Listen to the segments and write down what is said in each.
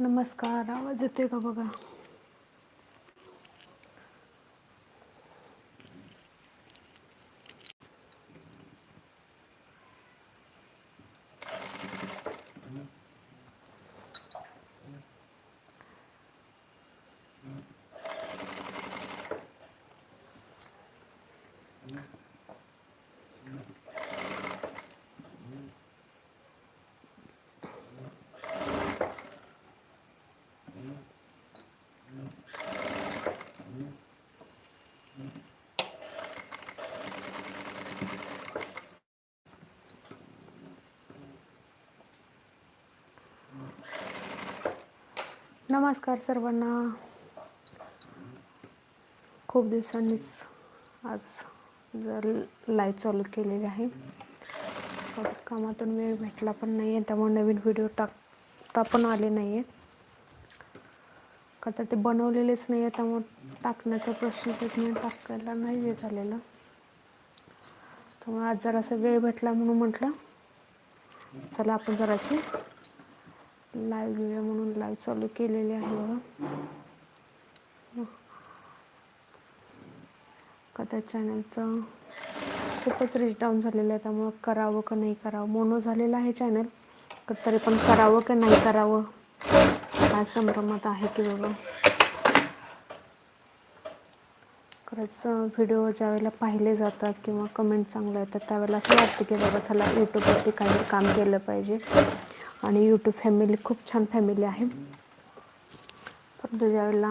नमस्कार आवाज येतोय का बघा? नमस्कार सर्वांना. खूप दिवसांनीच आज जर लाईव्ह चालू केलेली आहे. कामातून वेळ भेटला पण नाही आहे त्यामुळे नवीन व्हिडिओ टाकता पण आले नाही आहेत का तर ते बनवलेलेच नाही आहे त्यामुळे टाकण्याचा प्रश्नच येत नाही टाकायला नाही हे झालेलं. त्यामुळे आज जरासा वेळ भेटला म्हणून म्हटलं चला आपण जराशी लाईव्ह घेऊया म्हणून लाईव्ह चालू केलेली आहे बघा. का चॅनलचं खूपच रिच डाऊन झालेलं आहे. त्यामुळं करावं का नाही करावं? मोनो झालेलं आहे चॅनल तरी पण करावं का नाही करावं? काय संभ्रमात आहे की बघा खरंच व्हिडिओ ज्यावेळेला पाहिले जातात किंवा कमेंट चांगलं येतात त्यावेळेला असं वाटतं की बाबा चला यूट्यूबवरती काहीतरी काम केलं पाहिजे. आणि यूट्यूब फॅमिली खूप छान फॅमिली आहे. परंतु ज्यावेळेला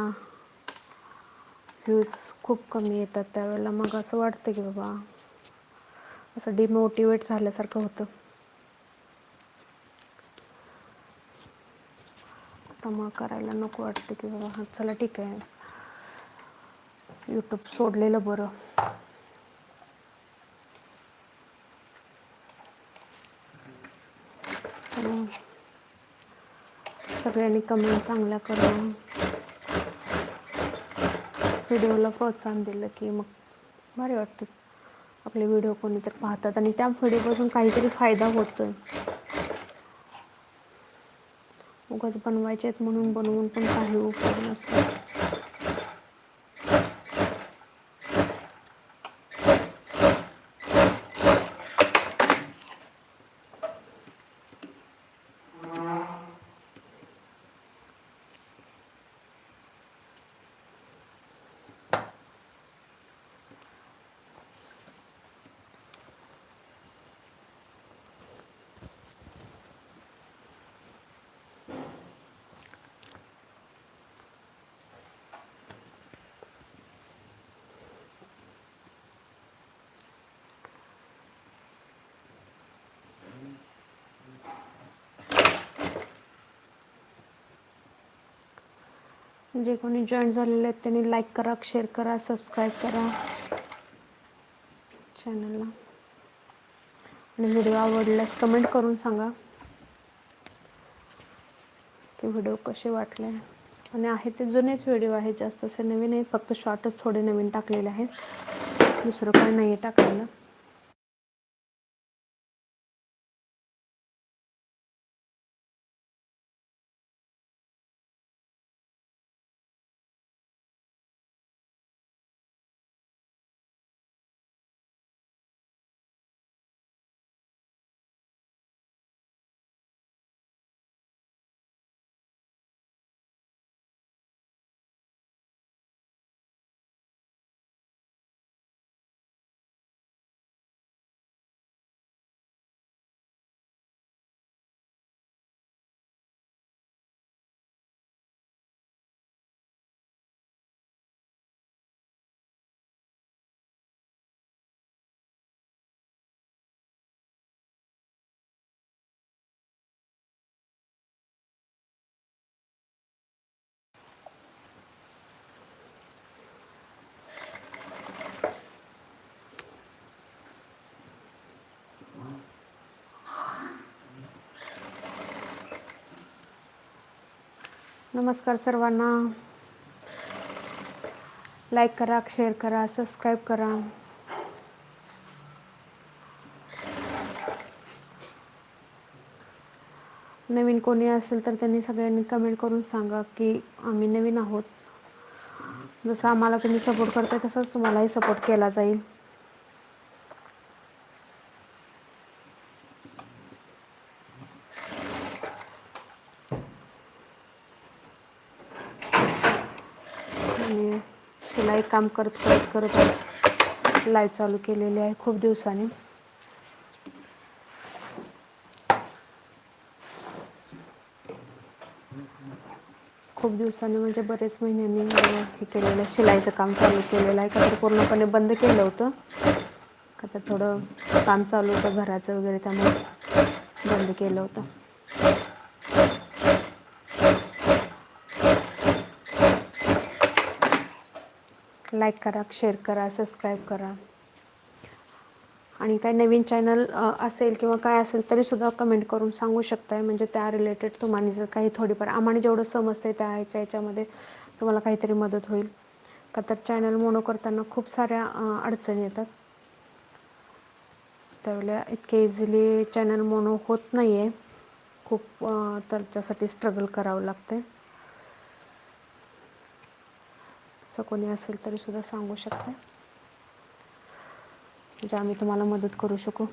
व्ह्यूज खूप कमी येतात. त्यावेळेला मग असं वाटतं की बाबा असं डिमोटिवेट झाल्यासारखं होतं. तर मग करायला नको वाटतं की बाबा चला ठीक आहे. यूट्यूब सोडलेलं बरं. सगळ्यांनी कमेंट चांगल्या करून. व्हिडिओला प्रोत्साहन दिलं की मग भारी वाटतं. आपले व्हिडिओ कोणी तर पाहतात आणि त्या व्हिडिओपासून काहीतरी फायदा होतोय. उगाच बनवायचे आहेत म्हणून बनवून पण काही उपयोग नसतो. जे कोणी जॉईन झालेले आहेत त्यांनी लाईक करा शेअर करा सबस्क्राईब करा चॅनलला आणि व्हिडिओ आवडल्यास कमेंट करून सांगा की व्हिडिओ कसे वाटले. आणि आहे ते जुनेच व्हिडिओ आहेत जास्त असे नवीन आहेत फक्त शॉर्टच थोडे नवीन टाकलेले आहेत. दुसरं काही नाही आहे टाकायला. नमस्कार सर्वांना. लाईक करा शेअर करा सबस्क्राईब करा. नवीन कोणी असेल तर त्यांनी सगळ्यांनी कमेंट करून सांगा की आम्ही नवीन आहोत. जसं आम्हाला तुम्ही सपोर्ट करताय तसंच तुम्हालाही सपोर्ट केला जाईल आणि शिलाई काम करत करत करतच लाईव्ह चालू केलेली आहे खूप दिवसांनी. खूप दिवसांनी म्हणजे बरेच महिन्यांनी हे केलेलं आहे, शिलाईचं काम चालू केलेलं आहे. का तर पूर्णपणे बंद केलं होतं. का तर थोडं काम चालू होतं घराचं वगैरे त्यामुळे बंद केलं होतं. लाईक करा शेअर करा सबस्क्राईब करा. आणि काही नवीन चॅनल असेल किंवा काय असेल तरीसुद्धा कमेंट करून सांगू शकताय. म्हणजे त्या रिलेटेड तुम्हाला जर काही थोडीफार आम्हाला जेवढं समजतं आहे त्या ह्याच्या ह्याच्यामध्ये तुम्हाला काहीतरी मदत होईल. का तर चॅनल मोनो करताना खूप साऱ्या अडचणी येतात. त्यावेळेला इतके इझिली चॅनल मोनो होत नाही आहे खूप त्याच्यासाठी स्ट्रगल करावं लागते असं कोणी असेल तरीसुद्धा सांगू शकते. म्हणजे आम्ही तुम्हाला मदत करू शकू.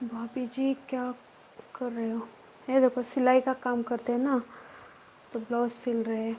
भाभी जी क्या कर रहे हो? ये देखो सिलाई का काम करते हैं ना तो ब्लाउज सिल रहे हैं।